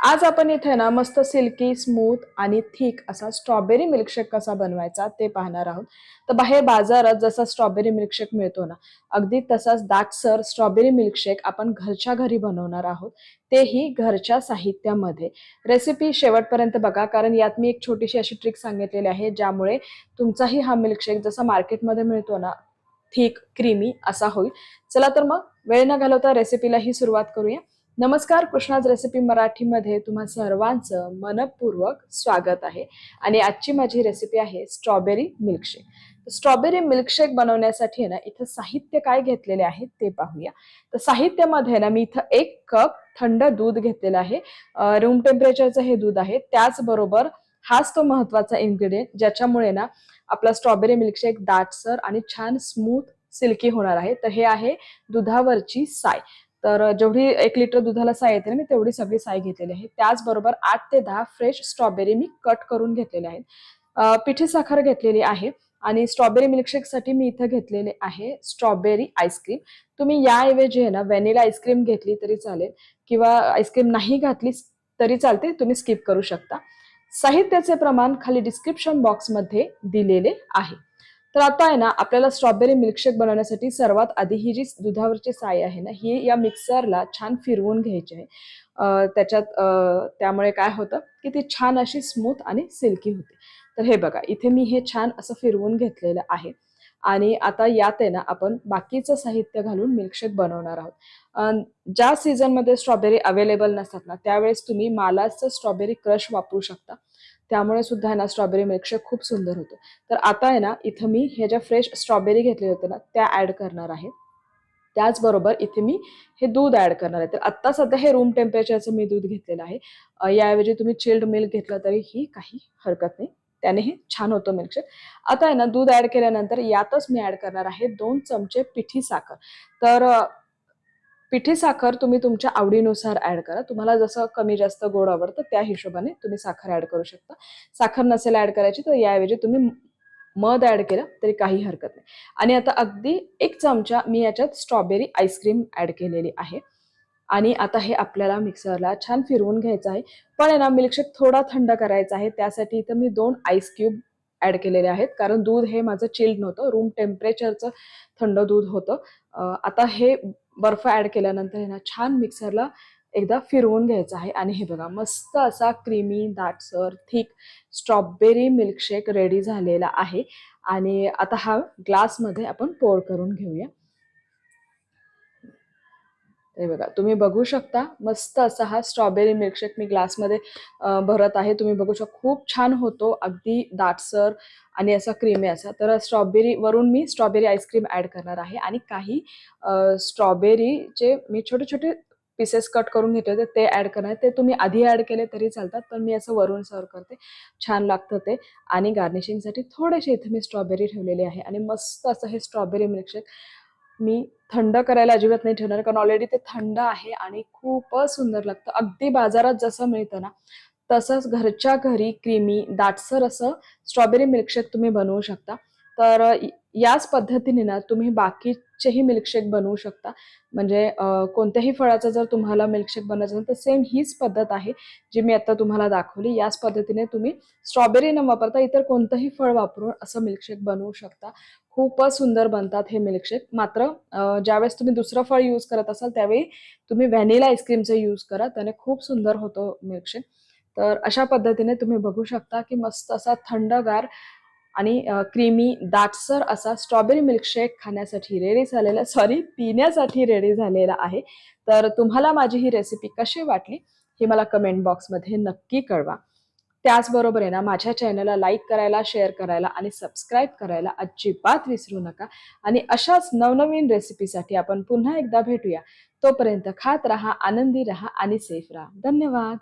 आज आपण इथे ना मस्त सिल्की स्मूथ आणि थिक असा स्ट्रॉबेरी मिल्कशेक कसा बनवायचा ते पाहणार आहोत. तर बाहेर बाजारात जसा स्ट्रॉबेरी मिल्कशेक मिळतो ना अगदी तसाच दाटसर स्ट्रॉबेरी मिल्कशेक आपण घरच्या घरी बनवणार आहोत. तेही घरच्या साहित्यामध्ये. रेसिपी शेवटपर्यंत बघा कारण यात मी एक छोटीशी अशी ट्रिक सांगितलेली आहे ज्यामुळे तुमचाही हा मिल्कशेक जसा मार्केटमध्ये मिळतो ना थिक क्रीमी असा होईल. चला तर मग वेळ न घालवता रेसिपीलाही सुरुवात करूया. नमस्कार कृष्णाज रेसिपी मराठीमध्ये तुम्हा सर्वांचं मनपूर्वक स्वागत आहे. आणि आजची माझी रेसिपी आहे स्ट्रॉबेरी मिल्कशेक स्ट्रॉबेरी मिल्कशेक बनवण्यासाठी ना इथं साहित्य काय घेतलेले आहे ते पाहूया. तर साहित्यामध्ये ना मी इथं एक कप थंड दूध घेतलेलं आहे. रूम टेम्परेचरचं हे दूध आहे. त्याचबरोबर हाच तो महत्त्वाचा इन्ग्रेडियंट ज्याच्यामुळे ना आपला स्ट्रॉबेरी मिल्कशेक दाटसर आणि छान स्मूथ सिल्की होणार आहे. तर हे आहे दुधावरची साय. तर जेवढी एक लिटर दुधाला साय येते ना मी तेवढी सगळी साय घेतलेली आहे. त्याचबरोबर आठ ते दहा फ्रेश स्ट्रॉबेरी मी कट करून घेतलेले आहेत. पिठी साखर घेतलेली आहे आणि स्ट्रॉबेरी मिल्कशेकसाठी मी इथं घेतलेले आहे स्ट्रॉबेरी आईस्क्रीम तुम्ही याऐवजी आहे ना व्हॅनिला आईस्क्रीम घेतली तरी चालेल किंवा आईस्क्रीम नाही घातली तरी चालते तुम्ही स्किप करू शकता. साहित्याचे प्रमाण खाली डिस्क्रिप्शन बॉक्समध्ये दिलेले आहे. तर आता आहे ना आपल्याला स्ट्रॉबेरी मिल्कशेक बनवण्यासाठी सर्वात आधी ही जी दुधावरची साय आहे ना ही या मिक्सरला छान फिरवून घ्यायची आहे. त्याच्यात त्यामुळे काय होतं की ती छान अशी स्मूथ आणि सिल्की होते. तर हे बघा इथे मी हे छान असं फिरवून घेतलेलं आहे. आणि आता यात आहे ना आपण बाकीचं साहित्य घालून मिल्कशेक बनवणार आहोत. ज्या सीझनमध्ये स्ट्रॉबेरी अवेलेबल नसतात ना त्यावेळेस तुम्ही मालाचं स्ट्रॉबेरी क्रश वापरू शकता. त्यामुळे सुद्धा ना स्ट्रॉबेरी मिल्कशेक खूप सुंदर होतो. तर आता आहे ना इथं मी हे ज्या फ्रेश स्ट्रॉबेरी घेतले होते ना त्या ऍड करणार आहे. त्याचबरोबर इथे मी हे दूध ऍड करणार आहे. तर आत्ता सध्या हे रूम टेम्परेचरचं मी दूध घेतलेलं आहे. याऐवजी तुम्ही चिल्ड मिल्क घेतलं तरी ही काही हरकत नाही. त्यानेही छान होतं मिल्कशेक आता आहे ना दूध ऍड केल्यानंतर यातच मी ऍड करणार आहे दोन चमचे पिठी साखर. तर पिठी साखर तुम्ही तुमच्या आवडीनुसार ऍड करा. तुम्हाला जसं कमी जास्त गोड आवडतं त्या हिशोबाने तुम्ही साखर ऍड करू शकता. साखर नसेल ऍड करायची तर याऐवजी तुम्ही मध ऍड केलं तरी काही हरकत नाही. आणि आता अगदी एक चमचा मी याच्यात स्ट्रॉबेरी आईस्क्रीम ऍड केलेली आहे. आणि आता हे आपल्याला मिक्सरला छान फिरवून घ्यायचं आहे. पण आहे ना मिल्कशेक थोडा थंड करायचा आहे. त्यासाठी इथं मी दोन आईस क्यूब ऍड केलेले आहेत. कारण दूध हे माझं चिल्ड नव्हतं. रूम टेम्परेचरचं थंड दूध होतं. आता हे बर्फ ऍड केल्यानंतर ना छान मिक्सरला एकदा फिरवून घ्यायचं आहे. आणि हे बघा मस्त असा क्रीमी दाटसर थिक स्ट्रॉबेरी मिल्कशेक रेडी झालेला आहे. आणि आता हा ग्लासमध्ये आपण पोर करून घेऊया. हे बघा तुम्ही बघू शकता मस्त असा हा स्ट्रॉबेरी मिल्कशेक मी ग्लासमध्ये भरत आहे. तुम्ही बघू शकता खूप छान होतो. अगदी दाटसर आणि असा क्रीमी असा. तर स्ट्रॉबेरी वरून मी स्ट्रॉबेरी आईस्क्रीम ऍड करणार आहे. आणि काही स्ट्रॉबेरीचे मी छोटे छोटे पीसेस कट करून घेतले होते ते ऍड करणार ते तुम्ही आधी ऍड केले तरी चालतात पण मी असं वरून सर्व करते. छान लागतं ते. आणि गार्निशिंगसाठी थोडेसे इथे मी स्ट्रॉबेरी ठेवलेली आहे. आणि मस्त असं हे स्ट्रॉबेरी मिल्कशेक मी थंड करायला अजिबात नाही ठेवणार कारण ऑलरेडी ते थंड आहे आणि खूपच सुंदर लागतं. अगदी बाजारात जसं मिळतं ना तसंच घरच्या घरी क्रीमी दाटसर असं स्ट्रॉबेरी मिल्कशेक तुम्ही बनवू शकता. तर याच पद्धतीने ना तुम्ही बाकीचेही मिल्कशेक बनवू शकता. म्हणजे कोणत्याही फळाचं जर तुम्हाला मिल्कशेक बनवायचं असेल तर सेम हीच पद्धत आहे जी मी आता तुम्हाला दाखवली. याच पद्धतीने तुम्ही स्ट्रॉबेरी न वापरता इतर कोणतंही फळ वापरून असं मिल्कशेक बनवू शकता. खूपच सुंदर बनतात हे मिल्कशेक मात्र ज्यावेळेस तुम्ही दुसरं फळ यूज करत असाल त्यावेळी तुम्ही व्हॅनिला आईस्क्रीमचं यूज करा. त्याने खूप सुंदर होतो मिल्कशेक तर अशा पद्धतीने तुम्ही बघू शकता की मस्त असा थंडगार आणि क्रीमी दाटसर असा स्ट्रॉबेरी मिल्कशेक खाण्यासाठी रेडी झालेला सॉरी पिण्यासाठी रेडी झालेला आहे. तर तुम्हाला माझी ही रेसिपी कशी वाटली हे मला कमेंट बॉक्समध्ये नक्की कळवा. त्याचबरोबर आहे ना माझ्या चॅनलला लाईक करायला शेअर करायला आणि सबस्क्राईब करायला अजिबात विसरू नका. आणि अशाच नवनवीन रेसिपीसाठी आपण पुन्हा एकदा भेटूया. तोपर्यंत खात रहा आनंदी रहा आणि सेफ रहा. धन्यवाद.